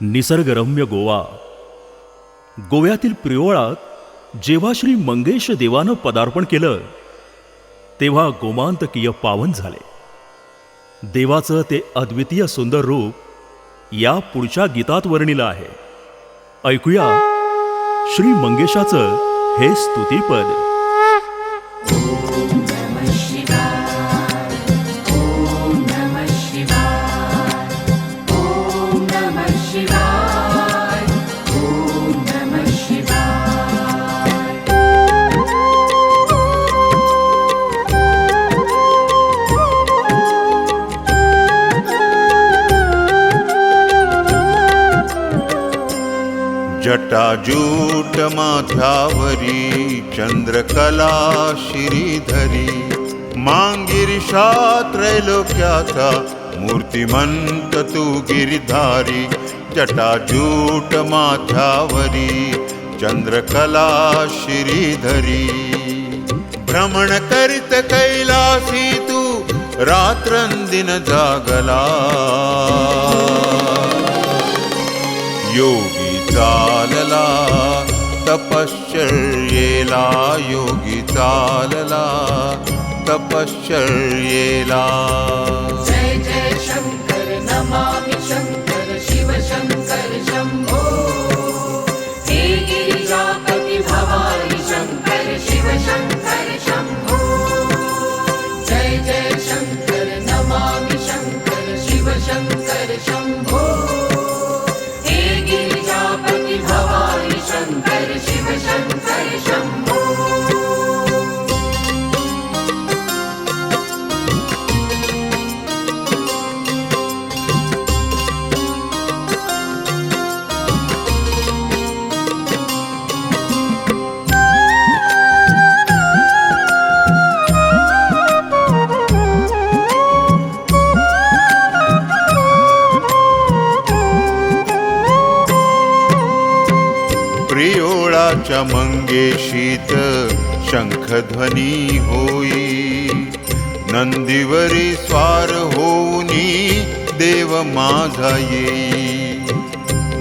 निसर्गरम्य गोवा. गोव्यातील प्रियोळात जेव्हा श्री मंगेश देवानं पदार्पण केलं तेव्हा गोमांतकीय पावन झाले. देवाचं ते अद्वितीय सुंदर रूप या पुढच्या गीतात वर्णिलं आहे. ऐकूया श्री मंगेशाचं हे स्तुतीपद. जटाजूट माथ्यावरी चंद्रकला श्रीधरी. मांगिरीशा त्रैलोक्याचा मूर्तिमंत तू गिरिधारी. जटाजूट माथ्यावरी चंद्रकला श्रीधरी. भ्रमण करीत कैलासी तू रात्रंदिन जागला. योग चालला. तपश्चर्येला योगी चालला. तपश्चर्येला प्रियोळाच्या मंगेशीत शंखध्वनी होई. नंदीवरी स्वार होऊनी देव माझा येई.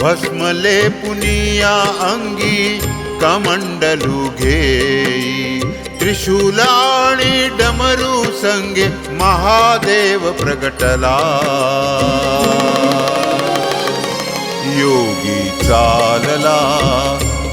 भस्मले पुनिया अंगी कमंडलू घेई. त्रिशूलाणी डमरू संगे महादेव प्रगटला. योगी चालला.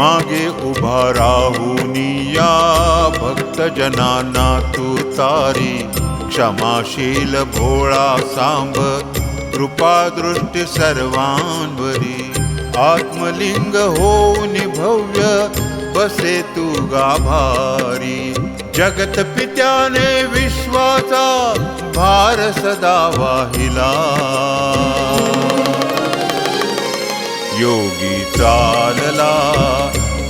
मागे उभा राहुनी या भक्तजनांना तू तारी. क्षमाशील भोळा सांब कृपादृष्टी सर्वांवरी. आत्मलिंग होऊन भव्य बसे तू गाभारी. जगत पित्याने विश्वाचा भार सदा वाहिला. योगी चालला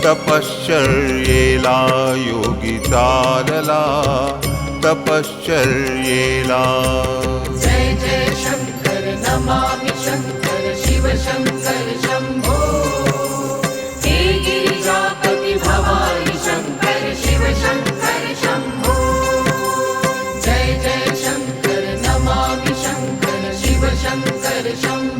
तपश्चर्येला योगी चालला. तपश्चर्येला. जय जय शङ्कर नमामि शङ्कर शिव शङ्कर शम्भो हे गिरिजापति भवानि शङ्कर शिव शङ्कर शम्भो जय जय शङ्कर नमामि शङ्कर शिव शङ्कर शम्भो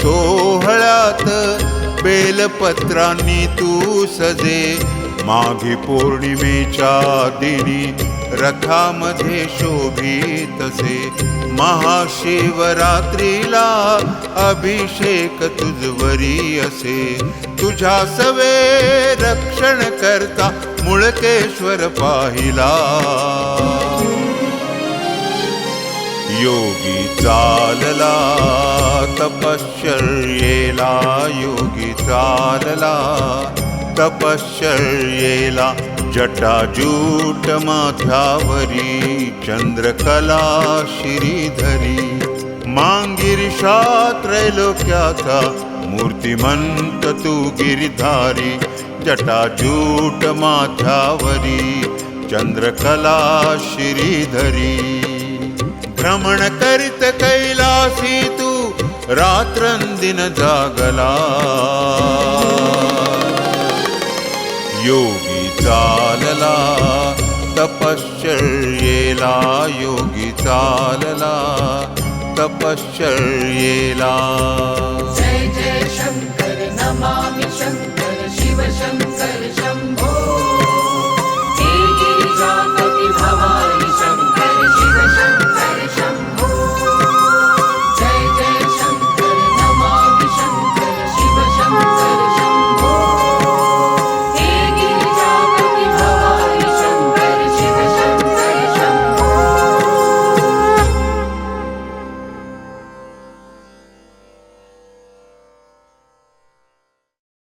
सोहळ्यात बेलपत्रांनी तू सजे. माघी पौर्णिमेच्या दिनी रथामध्ये शोभितसे महाशिवरात्रीला अभिषेक तुझवरी असे. तुझ्या सवे रक्षण करता मुळकेश्वर पाहिला. योगी चालला तपश्चर्येला योगी चालला तपश्चर्येला जटाजूट माथ्यावरी चंद्रकला श्रीधरी. मांगिरशा त्रैलोक्याचा मूर्तिमंत तू गिरिधारी जटाजूट माथ्यावरी चंद्रकला श्रीधरी. भ्रमण करीत कैलासी तू रात्रंदिन जागला. योगी चालला तपश्चर्येला योगी चालला तपश्चर्येला जय जय शंकर नमामि शंकर.